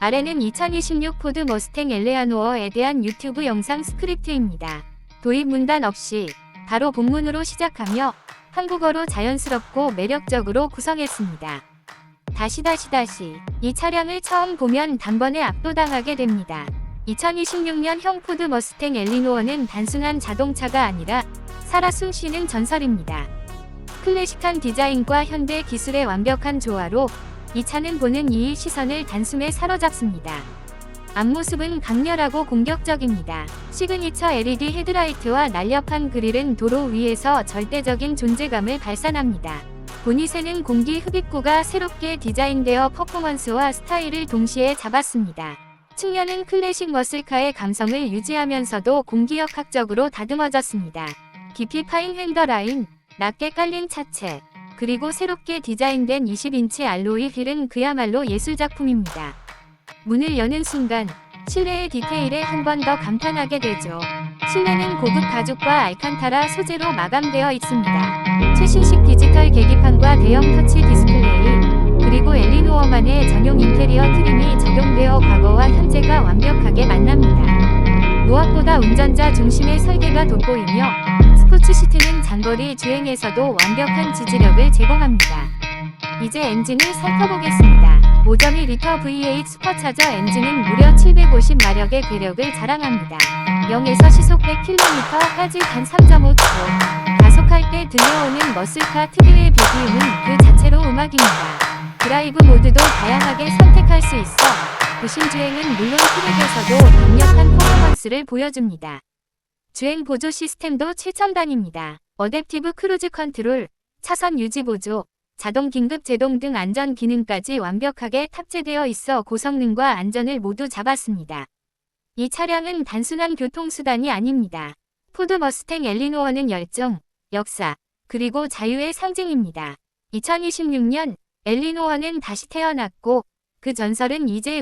아래는 2026 포드 머스탱 엘레아노어에 대한 유튜브 영상 스크립트입니다. 도입 문단 없이 바로 본문으로 시작하며 한국어로 자연스럽고 매력적으로 구성했습니다. 다시 다시 다시 이 차량을 처음 보면 단번에 압도당하게 됩니다. 2026년 형 포드 머스탱 엘리노어는 단순한 자동차가 아니라 살아 숨쉬는 전설입니다. 클래식한 디자인과 현대 기술의 완벽한 조화로 이 차는 보는 이의 시선을 단숨에 사로잡습니다. 앞모습은 강렬하고 공격적입니다. 시그니처 LED 헤드라이트와 날렵한 그릴은 도로 위에서 절대적인 존재감을 발산합니다. 보닛에는 공기 흡입구가 새롭게 디자인되어 퍼포먼스와 스타일을 동시에 잡았습니다. 측면은 클래식 머슬카의 감성을 유지하면서도 공기역학적으로 다듬어졌습니다. 깊이 파인 핸더 라인, 낮게 깔린 차체, 그리고 새롭게 디자인된 20인치 알로이 휠은 그야말로 예술작품입니다. 문을 여는 순간 실내의 디테일에 한 번 더 감탄하게 되죠. 실내는 고급 가죽과 알칸타라 소재로 마감되어 있습니다. 최신식 디지털 계기판과 대형 터치 디스플레이, 그리고 엘리노어만의 전용 인테리어 트림이 적용되어 과거와 현재가 완벽하게 만납니다. 무엇보다 운전자 중심의 설계가 돋보이며 스포츠 시트는 장거리 주행에서도 완벽한 지지력을 제공합니다. 이제 엔진을 살펴보겠습니다. 5.2리터 V8 슈퍼차저 엔진은 무려 750마력의 괴력을 자랑합니다. 0에서 시속 100km까지 단 3.5초. 가속할 때 들려오는 머슬카 특유의 BPM은 그 자체로 음악입니다. 드라이브 모드도 다양하게 선택할 수 있어 도심 주행은 물론 트랙에서도 강력한 퍼포먼스를 보여줍니다. 주행 보조 시스템도 최첨단입니다. 어댑티브 크루즈 컨트롤, 차선 유지 보조, 자동 긴급 제동 등 안전 기능까지 완벽하게 탑재되어 있어 고성능과 안전을 모두 잡았습니다. 이 차량은 단순한 교통수단이 아닙니다. 포드 머스탱 엘리노어는 열정, 역사, 그리고 자유의 상징입니다. 2026년 엘리노어는 다시 태어났고 그 전설은 이제